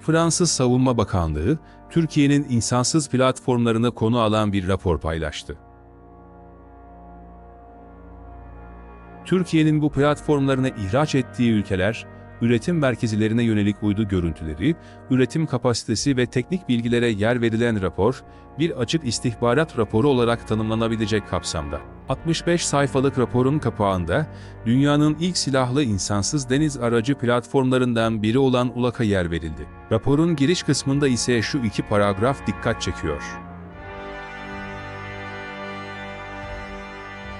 Fransız Savunma Bakanlığı, Türkiye'nin insansız platformlarını konu alan bir rapor paylaştı. Türkiye'nin bu platformlarına ihraç ettiği ülkeler, üretim merkezlerine yönelik uydu görüntüleri, üretim kapasitesi ve teknik bilgilere yer verilen rapor, bir açık istihbarat raporu olarak tanımlanabilecek kapsamda. 65 sayfalık raporun kapağında, dünyanın ilk silahlı insansız deniz aracı platformlarından biri olan ULAK'a yer verildi. Raporun giriş kısmında ise şu iki paragraf dikkat çekiyor.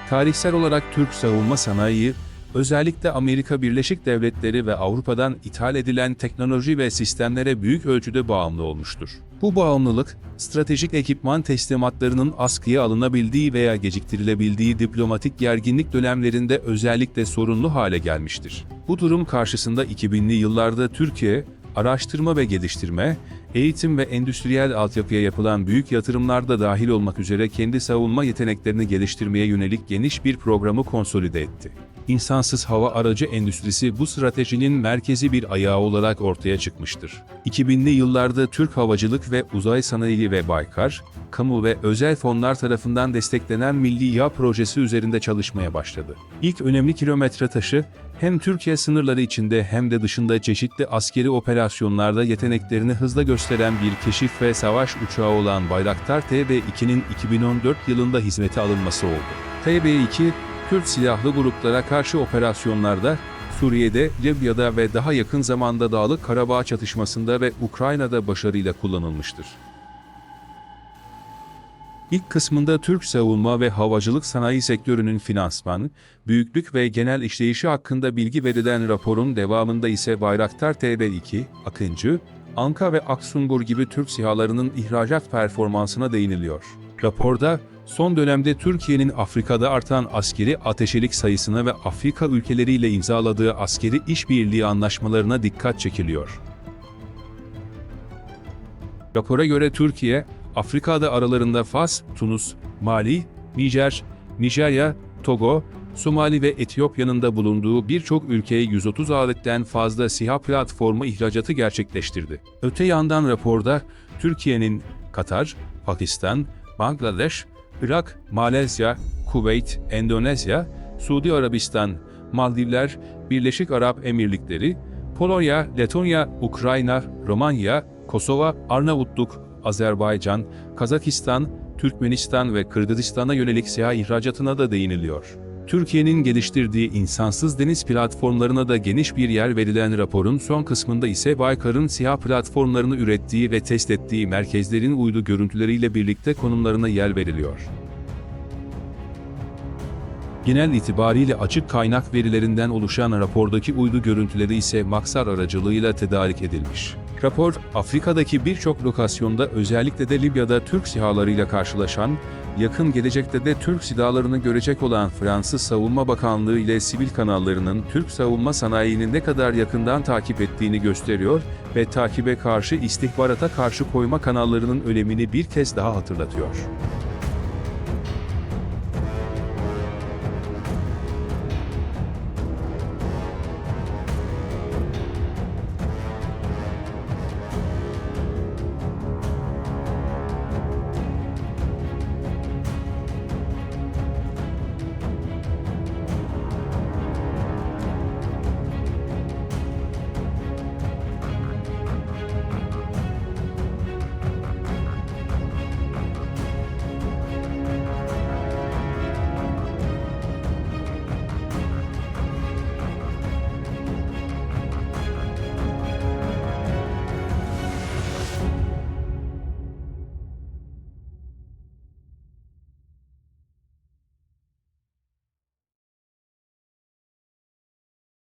Tarihsel olarak Türk savunma sanayi, özellikle Amerika Birleşik Devletleri ve Avrupa'dan ithal edilen teknoloji ve sistemlere büyük ölçüde bağımlı olmuştur. Bu bağımlılık, stratejik ekipman teslimatlarının askıya alınabildiği veya geciktirilebildiği diplomatik gerginlik dönemlerinde özellikle sorunlu hale gelmiştir. Bu durum karşısında 2000'li yıllarda Türkiye, araştırma ve geliştirme, eğitim ve endüstriyel altyapıya yapılan büyük yatırımlar da dahil olmak üzere kendi savunma yeteneklerini geliştirmeye yönelik geniş bir programı konsolide etti. İnsansız hava aracı endüstrisi bu stratejinin merkezi bir ayağı olarak ortaya çıkmıştır. 2000'li yıllarda Türk Havacılık ve Uzay Sanayi ve Baykar, kamu ve özel fonlar tarafından desteklenen Milli Yağ Projesi üzerinde çalışmaya başladı. İlk önemli kilometre taşı, hem Türkiye sınırları içinde hem de dışında çeşitli askeri operasyonlarda yeteneklerini hızla gösteren bir keşif ve savaş uçağı olan Bayraktar TB2'nin 2014 yılında hizmete alınması oldu. TB2, Kürt silahlı gruplara karşı operasyonlarda, Suriye'de, Libya'da ve daha yakın zamanda Dağlık Karabağ çatışmasında ve Ukrayna'da başarıyla kullanılmıştır. İlk kısmında Türk savunma ve havacılık sanayi sektörünün finansman, büyüklük ve genel işleyişi hakkında bilgi verilen raporun devamında ise Bayraktar TB2, Akıncı, Anka ve Aksungur gibi Türk sihalarının ihracat performansına değiniliyor. Raporda, son dönemde Türkiye'nin Afrika'da artan askeri ateşelik sayısına ve Afrika ülkeleriyle imzaladığı askeri işbirliği anlaşmalarına dikkat çekiliyor. Rapora göre Türkiye, Afrika'da aralarında Fas, Tunus, Mali, Nijer, Nijerya, Togo, Somali ve Etiyopya'nın da bulunduğu birçok ülkeye 130 adetten fazla SİHA platformu ihracatı gerçekleştirdi. Öte yandan raporda Türkiye'nin Katar, Pakistan, Bangladeş, Irak, Malezya, Kuveyt, Endonezya, Suudi Arabistan, Maldivler, Birleşik Arap Emirlikleri, Polonya, Letonya, Ukrayna, Romanya, Kosova, Arnavutluk, Azerbaycan, Kazakistan, Türkmenistan ve Kırgızistan'a yönelik SİHA ihracatına da değiniliyor. Türkiye'nin geliştirdiği insansız deniz platformlarına da geniş bir yer verilen raporun son kısmında ise Baykar'ın SİHA platformlarını ürettiği ve test ettiği merkezlerin uydu görüntüleriyle birlikte konumlarına yer veriliyor. Genel itibariyle açık kaynak verilerinden oluşan rapordaki uydu görüntüleri ise Maksar aracılığıyla tedarik edilmiş. Rapor, Afrika'daki birçok lokasyonda özellikle de Libya'da Türk sihalarıyla karşılaşan, yakın gelecekte de Türk silahlarını görecek olan Fransız Savunma Bakanlığı ile sivil kanallarının Türk savunma sanayini ne kadar yakından takip ettiğini gösteriyor ve takibe karşı istihbarata karşı koyma kanallarının önemini bir kez daha hatırlatıyor.